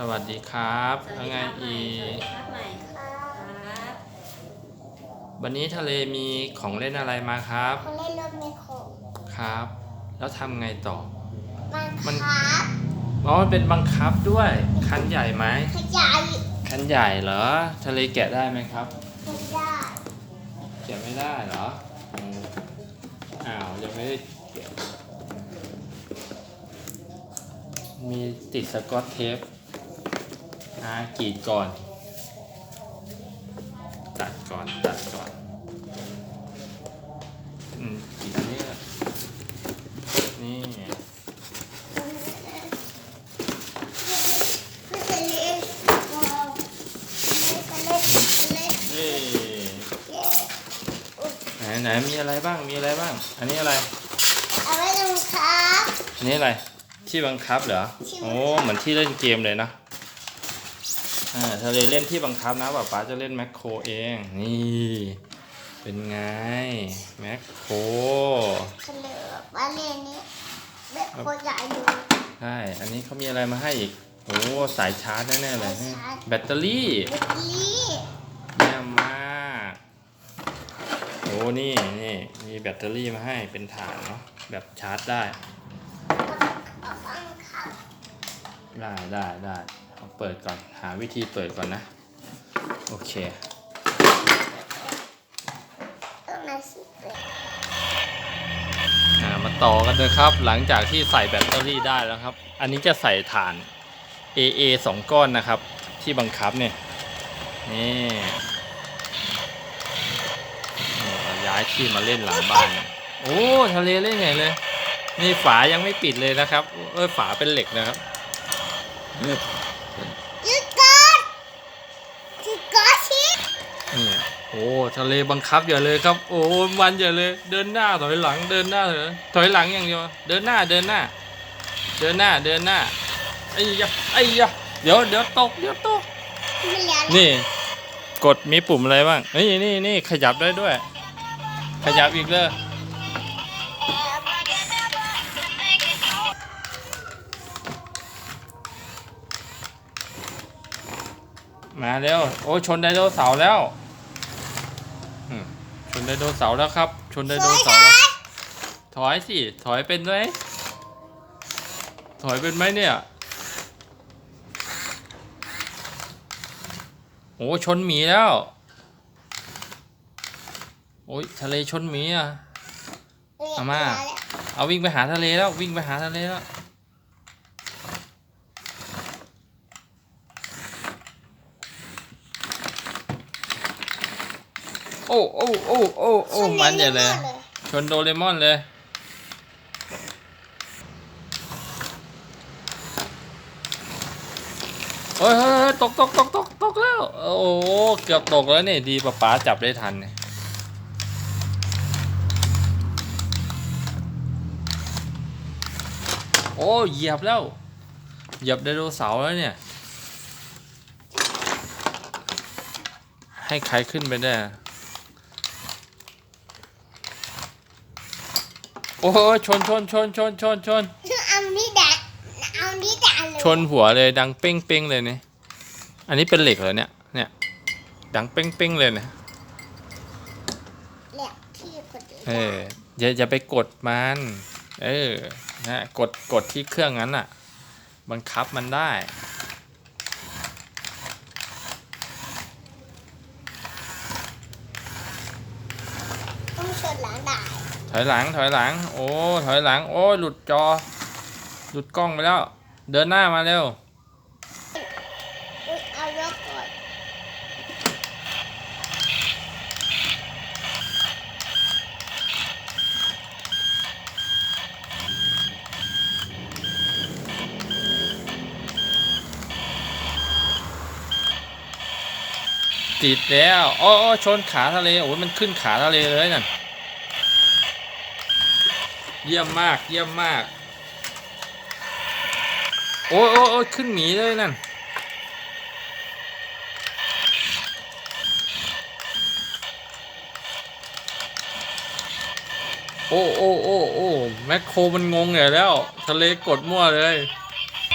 สวัสดีครับสวัสยัดีงไงครับใหม่อีสวัสกดีครับใหม่ครับวันนี้ทะเลมีของเล่นอะไรมาครับ เขาเล่นรถไมโครครับ แล้วทำไงต่อบังมันคับอ๋อมันเป็นบังคับด้วย คันใหญ่ไหม ขยายคันใหญ่เหรอ ทะเลแกะได้ไหมครับ ไม่ได้แกะไม่ได้เหรออืมอ้าวยังไม่ได้แกะมีติดสกอตเทป อ่ากรีดก่อน ตัดก่อน ตัดก่อนอืมกรีดอันนี้ก่อนนี่ไม่เคยเล่นไม่เคยเล่นเล่นนี่เล่นไหนไหนมีอะไรบ้างมีอะไรบ้าง อันนี้อะไรเอาไว้บังคับอันนี้อะไร ที่บังคับเหรอที่บังคับโอ้เหมือนที่เล่นเกมเลยนะ อ่าทะเลเล่นที่บังคับนะป๊าป๊าจะเล่นแมคโครเอง นี่ เป็นไง แมคโครเขาเลยบอกว่าเล่นนี้แบบโคตรใหญ่อยู่ใช่อันนี้เขามีอะไรมาให้อีก โอ้สายชาร์จแน่ๆเลยสายชาร์จแบตเตอรี่เบตลี่เยี่ยมมากโอ้นี่นี่มีแบตเตอรี่มาให้เป็นฐานเนาะแบบชาร์จได้ เอาบังคับ ได้ได้ได้ เอาเปิดก่อนหาวิธีเปิดก่อนนะ โอเคมาต่อกันเลยครับ หลังจากที่ใส่แบตเตอรี่ได้แล้วครับ อันนี้จะใส่ถ่าน AA สองก้อนนะครับ ที่บังคับเนี่ยนี่ย้ายที่มาเล่นหลังบ้าน โอ้ทะเลเล่นไงเลย นี่ฝายังไม่ปิดเลยนะครับ เออฝาเป็นเหล็กนะครับ ทะเลบังคับอย่าเลยครับ โอ้มันอย่าเลย เดินหน้าถอยหลัง เดินหน้าถอยหลังถอยหลังอย่างเดียว เดินหน้า เดินหน้า เดินหน้า เดินหน้า ไอ้ยะไอ้ยะเดี๋ยวเดี๋ยวตก เดี๋ยวตกไม่เหลือแล้วนี่ กดมีปุ่มอะไรบ้าง นี่นี่นี่ขยับได้ด้วย ขยับอีกเลยมาเร็ว โอ้ชนไดโนเสาร์แล้วอืมชน ไดโนเสาร์แล้วครับ ชนไดโนเสาร์แล้วถอยสิ ถอยเป็นไหมถอยเป็นไหมเนี่ย โอ้ชนหมีแล้ว โอ้ยทะเลชนหมีอะอาม่าเอาวิ่งไปหาทะเลแล้ว วิ่งไปหาทะเลแล้ว โอ้โอ้โอ้โอ้โอ้มันใหญ่เลย ชนโดเรมอนเลย เฮ้ยเฮ้ยเฮ้ยตกตกตกตกตกแล้ว โอ้โหเกือบตกแล้วนี่ดีป้าป๋าจับได้ทันเนี่ยโอ้เหยียบแล้ว เหยียบไดโนเสาร์แล้วเนี่ย ให้ใครขึ้นไปได้อะ โอ้โหชนชนชนชนชนชนเอานี่ด่าเอานี่ด่าเลยชนหัวเลยดังเป้งเป้งเลยเนี่ยอันนี้เป็นเหล็กเหรอเนี่ยเนี่ยดังเป้งเป้งเลยเนี่ยแหลกที่คนอื่นเอออย่าอย่าไปกดมันเออนะกดกดที่เครื่องนั้นอะ บังคับมันได้ต้องชนหลังด่า ถอยหลังถอยหลัง โอ้ถอยหลัง โอ้หลุดจอ หลุดกล้องไปแล้ว เดินหน้ามาเร็วเอายกก่อนติดแล้วอ้โอ้ชนขาทะเล โอ้ยมันขึ้นขาทะเลเลยนั่น เยี่ยมมากเยี่ยมมาก โอ้ยโอ้ยโอขึ้นหมีเลยนั่นโอ้โอ้โอ้โอ้แมคโครมันงงใหญ่แล้ว ทะเลกดมั่วเลย